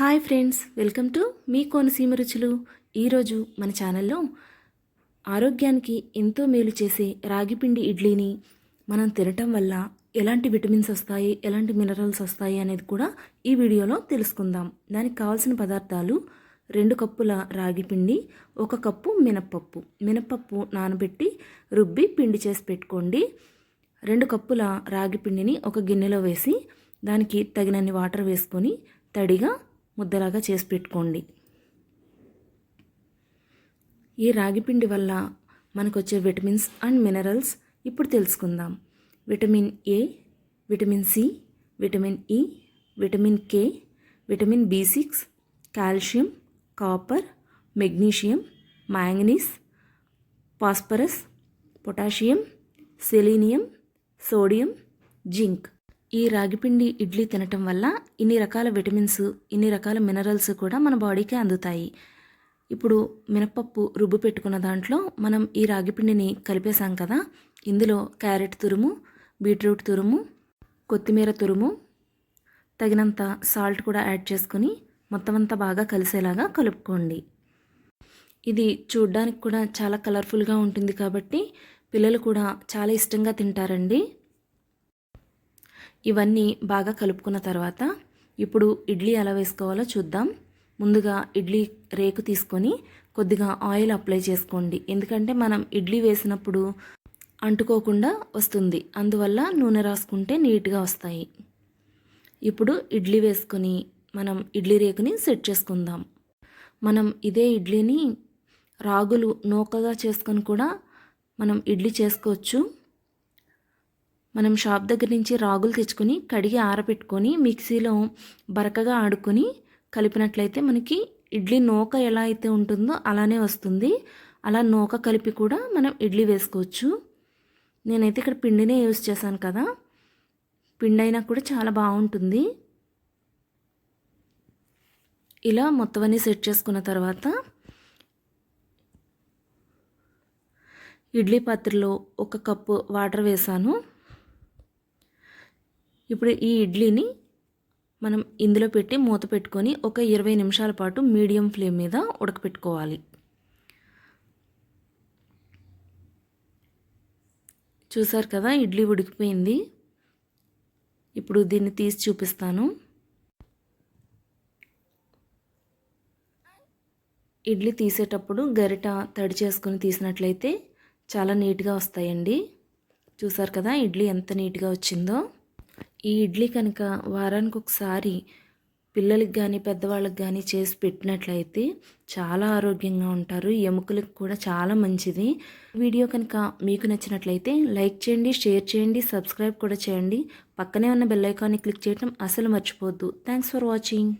Hi friends welcome to మీ కోనసీమ రుచులు. ఈరోజు మన ఛానల్లో ఆరోగ్యానికి ఎంతో మేలు చేసే రాగిపిండి ఇడ్లీని మనం తినటం వల్ల ఎలాంటి విటమిన్స్ వస్తాయి ఎలాంటి మినరల్స్ వస్తాయి అనేది కూడా ఈ వీడియోలో తెలుసుకుందాం. దానికి కావాల్సిన పదార్థాలు రెండు కప్పుల రాగిపిండి ఒక కప్పు మినప్పప్పు. మినప్పప్పు నానబెట్టి రుబ్బి పిండి చేసి పెట్టుకోండి. రెండు కప్పుల రాగి పిండిని ఒక గిన్నెలో వేసి దానికి తగినన్ని వాటర్ వేసుకొని తడిగా ముద్దలాగా చేసి పెట్టుకోండి. ఈ రాగి పిండి వల్ల మనకు వచ్చే విటమిన్స్ అండ్ మినరల్స్ ఇప్పుడు తెలుసుకుందాం. Vitamin A vitamin C vitamin E vitamin K vitamin B six calcium copper magnesium manganese phosphorus potassium selenium sodium zinc. ఈ రాగిపిండి ఇడ్లీ తినటం వల్ల ఇన్ని రకాల విటమిన్స్ ఇన్ని రకాల మినరల్స్ కూడా మన బాడీకి అందుతాయి. ఇప్పుడు మినపప్పు రుబ్బు పెట్టుకున్న దాంట్లో మనం ఈ రాగిపిండిని కలిపేశాం కదా. ఇందులో క్యారెట్ తురుము బీట్రూట్ తురుము కొత్తిమీర తురుము తగినంత సాల్ట్ కూడా యాడ్ చేసుకొని మొత్తం అంతా బాగా కలిసేలాగా కలుపుకోండి. ఇది చూడ్డానికి కూడా చాలా కలర్ఫుల్గా ఉంటుంది కాబట్టి పిల్లలు కూడా చాలా ఇష్టంగా తింటారండి. ఇవన్నీ బాగా కలుపుకున్న తర్వాత ఇప్పుడు ఇడ్లీ ఎలా వేసుకోవాలో చూద్దాం. ముందుగా ఇడ్లీ రేకు తీసుకొని కొద్దిగా ఆయిల్ అప్లై చేసుకోండి. ఎందుకంటే మనం ఇడ్లీ వేసినప్పుడు అంటుకోకుండా వస్తుంది. అందువల్ల నూనె రాసుకుంటే నీట్గా వస్తాయి. ఇప్పుడు ఇడ్లీ వేసుకొని మనం ఇడ్లీ రేకుని సెట్ చేసుకుందాం. మనం ఇదే ఇడ్లీని రాగులు నూకగా చేసుకొని కూడా మనం ఇడ్లీ చేసుకోవచ్చు. మనం షాప్ దగ్గర నుంచి రాగులు తెచ్చుకొని కడిగి ఆరబెట్టుకొని మిక్సీలో బరకగా ఆడుకొని కలిపినట్లయితే మనకి ఇడ్లీ నూక ఎలా అయితే ఉంటుందో అలానే వస్తుంది. అలా నూక కలిపి కూడా మనం ఇడ్లీ వేసుకోవచ్చు. నేనైతే ఇక్కడ పిండినే యూజ్ చేశాను కదా. పిండి అయినా కూడా చాలా బాగుంటుంది. ఇలా మొత్తం అన్నీ సెట్ చేసుకున్న తర్వాత ఇడ్లీ పాత్రలో ఒక కప్పు వాటర్ వేసాను. ఇప్పుడు ఈ ఇడ్లీని మనం ఇందులో పెట్టి మూత పెట్టుకొని ఒక ఇరవై నిమిషాల పాటు మీడియం ఫ్లేమ్ మీద ఉడకపెట్టుకోవాలి. చూసారు కదా ఇడ్లీ ఉడికిపోయింది. ఇప్పుడు దీన్ని తీసి చూపిస్తాను. ఇడ్లీ తీసేటప్పుడు గరిట తడి చేసుకొని తీసినట్లయితే చాలా నీట్గా వస్తాయండి. చూసారు కదా ఇడ్లీ ఎంత నీట్గా వచ్చిందో. ఈ ఇడ్లీ కనుక వారానికి ఒకసారి పిల్లలకి కానీ పెద్దవాళ్ళకి కానీ చేసి పెట్టినట్లయితే చాలా ఆరోగ్యంగా ఉంటారు. ఎముకలకు కూడా చాలా మంచిది. వీడియో కనుక మీకు నచ్చినట్లయితే లైక్ చేయండి షేర్ చేయండి సబ్స్క్రైబ్ కూడా చేయండి. పక్కనే ఉన్న బెల్ ఐకాన్ని క్లిక్ చేయడం అసలు మర్చిపోద్దు థ్యాంక్స్ ఫర్ వాచింగ్.